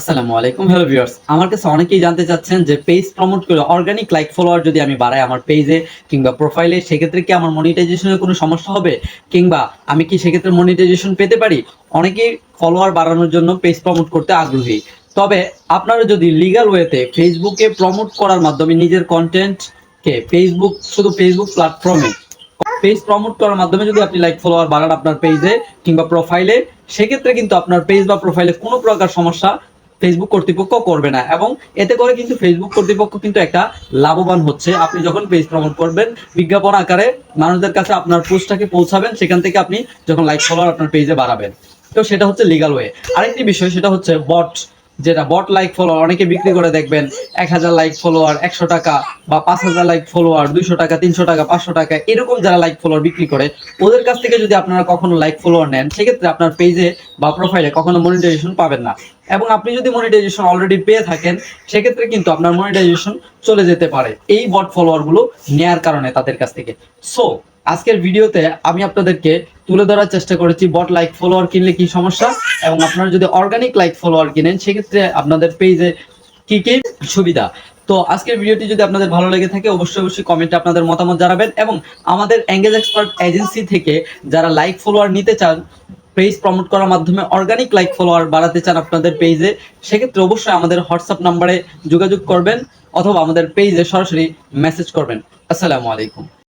আসসালামু আলাইকুম hello viewers আমার কাছে অনেকেই জানতে চাচ্ছেন যে পেজ প্রমোট করে অর্গানিক লাইক ফলোয়ার যদি আমি বাড়াই আমার পেজে কিংবা প্রোফাইলে সেক্ষেত্রে কি আমার মনিটাইজেশনের কোনো সমস্যা হবে? কিংবা আমি কি সেক্ষেত্রে মনিটাইজেশন পেতে পারি? অনেকেই ফলোয়ার বাড়ানোর জন্য পেজ প্রমোট করতে আগ্রহী। তবে আপনারা যদি লিগ্যাল ওয়েতে ফেসবুকে প্রমোট করার মাধ্যমে নিজের কন্টেন্টকে ফেসবুক শুধু ফেসবুক প্ল্যাটফর্মে পেজ প্রমোট করার মাধ্যমে যদি আপনি লাইক ফলোয়ার বাড়ান আপনার পেজে কিংবা প্রোফাইলে সেক্ষেত্রে কিন্তু আপনার পেজ বা প্রোফাইলে কোনো প্রকার সমস্যা ফেসবুক কর্তৃপক্ষ করবে না। এবং এতে করে কিন্তু ফেসবুক কর্তৃপক্ষ কিন্তু একটা লাভবান হচ্ছে। আপনি যখন পেজ প্রমোট করবেন, বিজ্ঞাপন আকারে মানুষদের কাছে আপনার পোস্টটাকে পৌঁছাবেন, সেখান থেকে আপনি যখন লাইক ফলোয়ার আপনার পেজে বাড়াবেন। তো সেটা হচ্ছে লিগাল ওয়ে আরেকটি বিষয়, সেটা হচ্ছে বট যেটা বট লাইক ফলোয়ার অনেকে বিক্রি করে দেখবেন এক হাজার লাইক ফলোয়ার একশো টাকা বা পাঁচ হাজার লাইক ফলোয়ার দুইশো টাকা, তিনশো টাকা, পাঁচশো টাকা, এরকম যারা লাইক ফলোয়ার বিক্রি করে, ওদের কাছ থেকে যদি আপনারা কখনো লাইক ফলোয়ার নেন, সেক্ষেত্রে আপনার পেজে বা প্রোফাইলে কখনো মনিটাইজেশন পাবেন না। এবং আপনি যদি মনিটাইজেশন অলরেডি পেয়ে থাকেন, সেক্ষেত্রে কিন্তু আপনার মনিটাইজেশন চলে যেতে পারে। এই বট ফলোয়ারগুলো নেয়ার কারণে তাদের কাছ থেকে। সো আজকের ভিডিওতে আমি আপনাদেরকে তুলে ধরার চেষ্টা করেছি বট লাইক ফলোয়ার কিনলে কি সমস্যা? এবং আপনারা যদি অর্গানিক লাইক ফলোয়ার কিনেন, সেক্ষেত্রে আপনাদের পেজে কি কি সুবিধা? তো আজকের ভিডিওটি যদি আপনাদের ভালো লেগে থাকে, অবশ্যই অবশ্যই কমেন্টে আপনাদের মতামত জানাবেন এবং আমাদের এঙ্গেজ এক্সপার্ট এজেন্সি থেকে যারা লাইক ফলোয়ার নিতে চান পেজ প্রমোট করার মাধ্যমে অর্গানিক লাইক ফলোয়ার বাড়াতে চান আপনাদের পেজে সেক্ষেত্রে অবশ্যই আমাদের হোয়াটসঅ্যাপ নাম্বারে যোগাযোগ করবেন অথবা আমাদের পেজে সরাসরি মেসেজ করবেন। আসসালামু আলাইকুম।